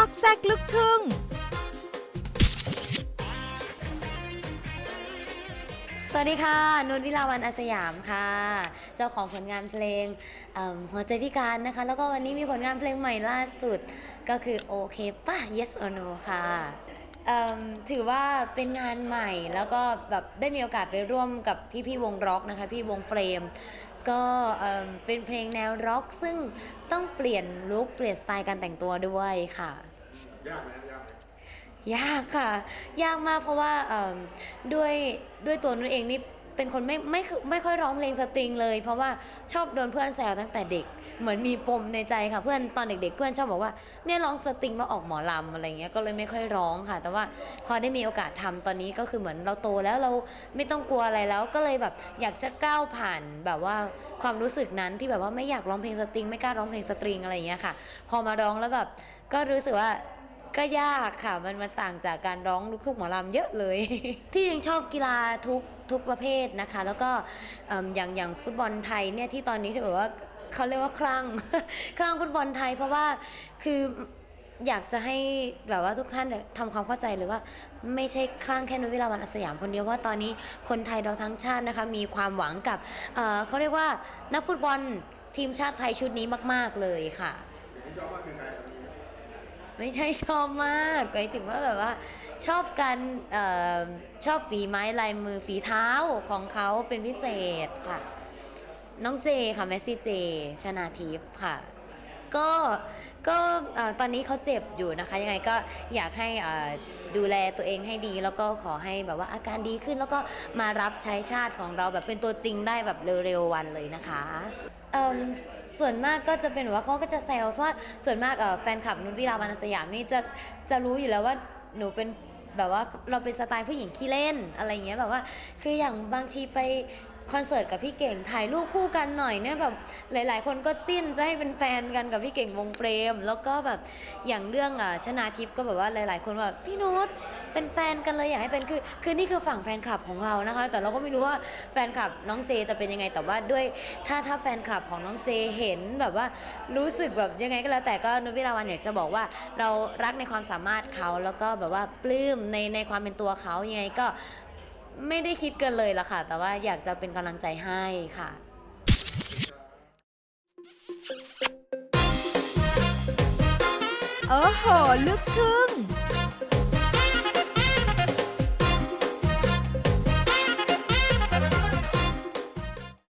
ซอกแซกลึกทึ่ง สวัสดีค่ะนุชวิลาวันอาสยามค่ะ เจ้าของผลงานเพลงหัวใจพิการนะคะ แล้วก็วันนี้มีผลงานเพลงใหม่ล่าสุดก็คือโอเคป่ะ yes or no ค่ะถือว่าเป็นงานใหม่แล้วก็แบบได้มีโอกาสไปร่วมกับพี่พี่วงร็อกนะคะ พี่วงเฟรม ก็เอิ่มเป็นเพลงแนวร็อกซึ่งต้องเปลี่ยนลุคเปลี่ยนสไตล์การแต่งตัวด้วยค่ะ ยากไหมยากไหมยากค่ะ ยากมากเพราะว่าเอิ่มด้วยด้วยตัวนุชเองนี่ เป็นคนไม่ไม่คือไม่ค่อยร้องเพลงสตริงเลย เพราะว่าชอบโดนเพื่อนแซวตั้งแต่เด็ก เหมือนมีปมในใจค่ะเพื่อนตอนเด็ก ๆ เพื่อนชอบบอกว่าเนี่ยร้องสตริงมาออกหมอลำอะไรเงี้ยก็เลยไม่ค่อยร้องค่ะ แต่ว่าพอได้มีโอกาสทำตอนนี้ก็คือเหมือนเราโตแล้วเราไม่ต้องกลัวอะไรแล้วก็เลยแบบอยากจะก้าวผ่านแบบว่าความรู้สึกนั้นที่แบบว่าไม่อยากร้องเพลงสตริง ไม่กล้าร้องเพลงสตริงอะไรเงี้ยค่ะ พอมาร้องแล้วแบบก็รู้สึกว่า ก็ยากค่ะ มันมันต่างจากการร้องลูกทุ่งหมอลำเยอะเลย ที่ยังชอบกีฬาทุกทุกประเภทนะคะ แล้วก็ออย่างอย่างฟุตบอลไทยเนี่ยที่ตอนนี้ที่แบบว่าเขาเรียกว่าคลั่งคลั่งฟุตบอลไทยเพราะว่าคืออยากจะให้แบบว่าทุกท่านเนี่ยทำความเข้าใจเลยว่า ไม่ใช่คลั่งแค่นุ้ยวิลาวันอัสยามคนเดียวว่าตอนนี้คนไทยเราทั้งชาตินะคะมีความหวังกับเเขาเรียกว่านักฟุตบอลทีมชาติไทยชุดนี้มาก ๆเลยค่ะที่ชอบมากคือใคร ไม่ใช่ชอบมากหมายถึงว่าแบบว่า ชอบการออชอบฝีไม้ลายมือฝีเท้าของเขาเป็นพิเศษค่ะ น้องเจค่ะแมสซี่เจ ชนาทิพย์ค่ะ ก็ก็ตอนนี้เขาเจ็บอยู่นะคะ ยังไงก็อยากให้ดูแลตัวเองให้ดี แล้วก็ขอให้แบบว่าอาการดีขึ้นแล้วก็มารับใช้ชาติของเราแบบเป็นตัวจริงได้แบบเร็วๆวันเลยนะคะ ส่วนมากก็จะเป็นว่าเขาก็จะแซวเพราะว่าส่วนมากแฟนคลับนุชวิลาวันสยามนี่จะจะรู้อยู่แล้วว่าหนูเป็นแบบว่าเราเป็นสไตล์ผู้หญิงขี้เล่นอะไรอย่างเงี้ยแบบว่าคืออย่างบางทีไป คอนเสิร์ตกับพี่เก่งถ่ายรูปคู่กันหน่อยเนี่ยแบบหลาย ๆ คนก็จิ้นจะให้เป็นแฟนกันกับพี่เก่งวงเฟรม แล้วก็แบบอย่างเรื่องอะชนาทิพย์ก็แบบว่าหลาย ๆ คนแบบพี่นุชเป็นแฟนกันเลยอยากให้เป็นคือคือนี่คือฝั่งแฟนคลับของเรานะคะ แต่เราก็ไม่รู้ว่าแฟนคลับน้องเจจะเป็นยังไงแต่ว่าด้วยถ้าถ้าแฟนคลับของน้องเจเห็นแบบว่ารู้สึกแบบยังไงก็แล้วแต่ก็นุชวิลาวันอยากจะบอกว่าเรารักในความสามารถเขาแล้วก็แบบว่าปลื้มในในความเป็นตัวเขายังไงก็ ไม่ได้คิดเกันเลยละค่ะ แต่ว่าอยากจะเป็นกำลังใจให้ค่ะโอ้โห ลึกทึ่ง